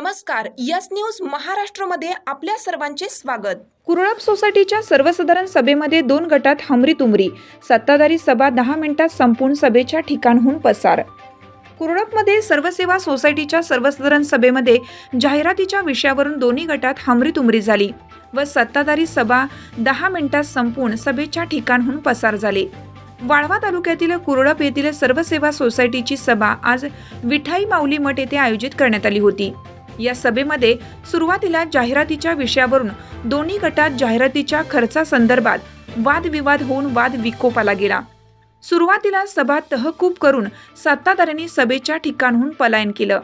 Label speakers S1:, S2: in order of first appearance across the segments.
S1: नमस्कार yes news महाराष्ट्रमध्ये आपल्या सर्वांचे स्वागत.
S2: कुरळप सोसायटीच्या सर्वसाधारण सभेमध्ये दोन गटात हमरीतुमरी सत्ताधारी सभा दहा मिनिटात संपून सभेच्या ठिकाणहून पसार. कुरळपमध्ये सर्वसेवा सोसायटीच्या सर्वसाधारण सभेमध्ये जाहिरातीच्या विषयावरून दोन्ही गटात हमरीतुमरी झाली व सत्ताधारी सभा दहा मिनिटात संपून सभेच्या ठिकाणहून पसार झाले. वाळवा तालुक्यातील कुरळप येथील सर्वसेवा सोसायटीची सभा आज विठाई माऊली मठ येथे आयोजित करण्यात आली होती. या सभेमध्ये सुरुवातीला जाहिरातीच्या विषयावरून दोन्ही गटात जाहिरातीच्या खर्चासंदर्भात वादविवाद होऊन वाद विकोपाला गेला. सुरुवातीला सभा तहकूब करून सत्ताधाऱ्यांनी सभेच्या ठिकाणहून पलायन केलं.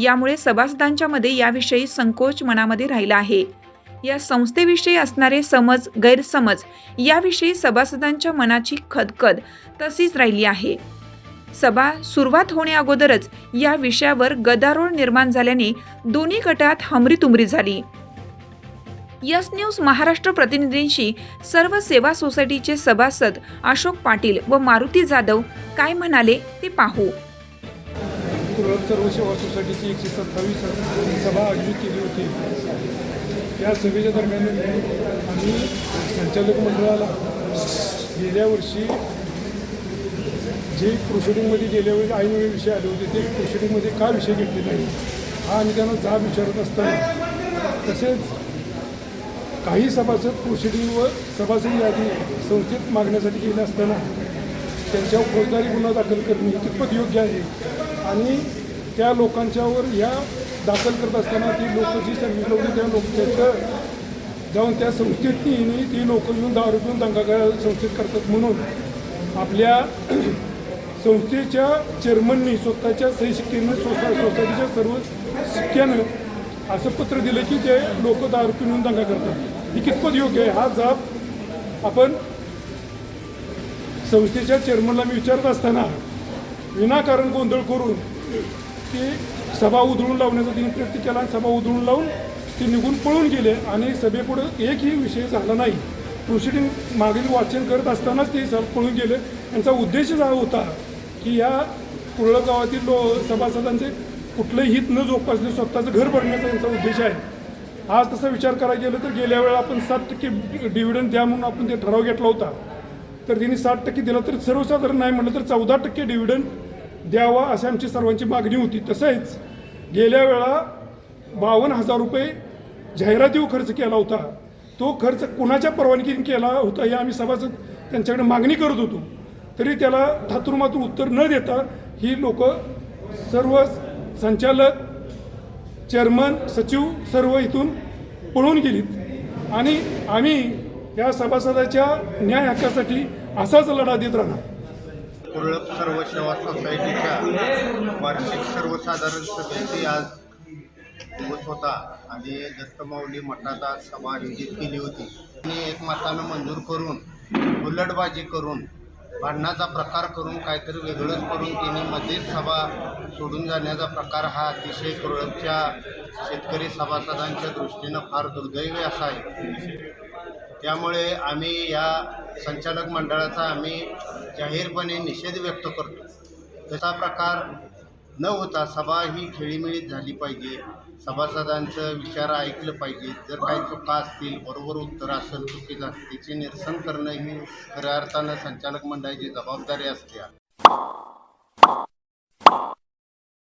S2: यामुळे सभासदांच्या मध्ये याविषयी संकोच मनामध्ये राहिला आहे. या संस्थेविषयी असणारे समज गैरसमज याविषयी सभासदांच्या मनाची खदखद तशीच राहिली आहे. सभा सुरुवात होण्याअगोदरच या विषयावर गदारोळ निर्माण झाल्याने दोन्ही गटात हमरीतुमरी झाली. यस न्यूज महाराष्ट्र प्रतिनिधींशी सर्व सेवा सोसायटीचे सभासद अशोक पाटील व मारुती जाधव काय म्हणाले ते पाहू.
S3: सर्व सेवा सोसायटीची एकशे सत्तावीस सभा आयोजित केली होती. या सभेच्या दरम्यान आम्ही संचालक मंडळाला गेल्या वर्षी जे प्रोसिडिंगमध्ये गेल्या वेळी ऐनवेळी विषय आले होते ते प्रोसिडिंगमध्ये का विषय घेतले नाही? हा आम्ही त्यांना जाब विचारत असताना तसेच काही सभासद प्रोसिडिंगवर सभासद यादी संस्थेत मागण्यासाठी गेले असताना त्यांच्यावर फौजदारी गुन्हा दाखल करणे हे कितपत योग्य आहे? आणि त्या लोकांच्यावर ह्या दाखल करत असताना ती लोक जी सर्विस होती त्या लोक त्याचं जाऊन त्या संस्थेत ती लोक येऊन दारू पिऊन दंगा संस्थेत करतात म्हणून आपल्या संस्थेच्या चेअरमननी स्वतःच्या सही शिक्क्यानं सोसा सोसायटीच्या सर्व शिक्क्यानं असं पत्र दिलं की ते लोक दारू पिऊन दंगा करतात. ही कितपत योग्य आहे? हा जाब आपण संस्थेच्या चेअरमनला मी विचारत असताना विनाकारण गोंधळ करून ती सभा उधळून लावण्याचा तिने प्रयत्न केला आणि सभा उधळून लावून ते निघून पळून गेले आणि सभेपुढं एकही विषय झाला नाही. प्रोसिडिंग मागील वाचन करत असतानाच ते सब पळून गेले. यांचा उद्देश हा होता की ह्या कुरळ गावातील लो सभासदांचे कुठलंही हित न जोपासणे स्वतःचं घर भरण्याचा यांचा उद्देश आहे. आज तसा विचार करायला गेलं तर गेल्या वेळेला आपण सात टक्के डिव्हिडंड द्या म्हणून आपण ते ठराव घेतला होता. तर त्यांनी साठ टक्के दिला तर सर्वसाधारण नाही म्हटलं तर चौदा टक्के डिव्हिडंड द्यावा अशी आमची सर्वांची मागणी होती. तसेच गेल्या वेळा बावन्न हजार रुपये जाहिरातीवर खर्च केला होता. तो खर्च कुणाच्या परवानगीने केला होता हे आम्ही सभासद त्यांच्याकडे मागणी करत होतो. तरी त्याला थातुरमातूर उत्तर न देता ही लोक सर्व संचालक चेअरमन सचिव सर्व इथून पळून गेलीत. आणि आम्ही या सभासदाच्या न्याय हक्कासाठी असाच लढा देत राहणार.
S4: कुरळप सर्व सेवा सोसायटीच्या वार्षिक सर्वसाधारण सभेची आज दिवस होता आणि दत्तमाऊली मठात आज सभा आयोजित केली होती. आणि एकमतानं मंजूर करून उलटबाजी करून भांडणाचा प्रकार करून काहीतरी वेगळंच करून तिने मध्येच सभा सोडून जाण्याचा प्रकार हा अतिशय कुरळपच्या शेतकरी सभासदांच्या दृष्टीनं फार दुर्दैवी असा आहे. त्यामुळे आम्ही या संचालक मंडळाचा आम्ही जाहीरपणे निषेध व्यक्त करतो. तसा प्रकार न होता सभा ही खेळीमेळीत झाली पाहिजे. सभासदांचं विचार ऐकलं पाहिजे. जर काही चुका असतील बरोबर उत्तर असेल चुकीचं असेल त्याचे निरसन करणं ही खऱ्या अर्थानं संचालक मंडळाची जबाबदारी असते.